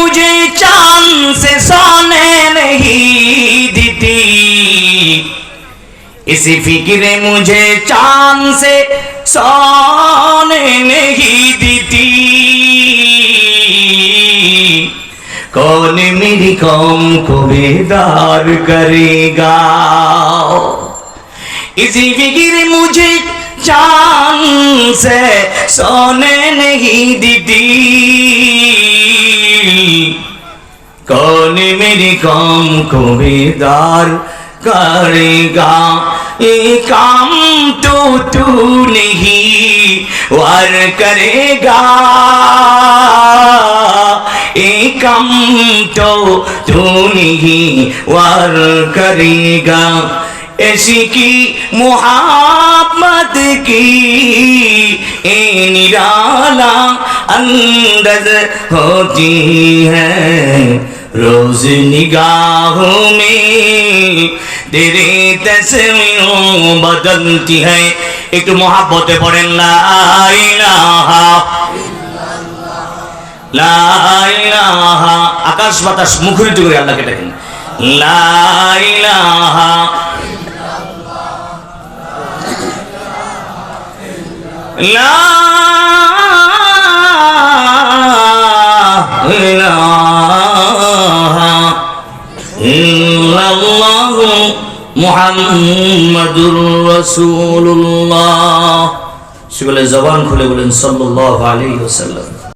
मुझे चाँद से सोने नहीं देती। इसी फ़िक्र मुझे चाँद से सोने नहीं देती। कौन मेरी कौम को बेदार करेगा? इसी फ़िक्र मुझे चाँद से सोने नहीं देती। मेरी कौम को बेदार करेगा। ये काम तो तू नहीं, वार करेगा। ये काम तो तू नहीं, वार करेगा। ऐसी की मुहब्बत की निराला अंदर होती है। रोज निगाहों में तेरे तस्वीरों बदलती है একটু মহাব্বতে পড়েন লা ইলাহা লা ইলাহা আকাশ বাতাস মুখরিত করে আল্লাহকে ডাকেন লা ইলাহা লা ইল্লাল্লাহু মুহাম্মাদুর রাসূলুল্লাহ সকলে জবান খুলে বলেন সাল্লাল্লাহু আলাইহি ওয়াসাল্লাম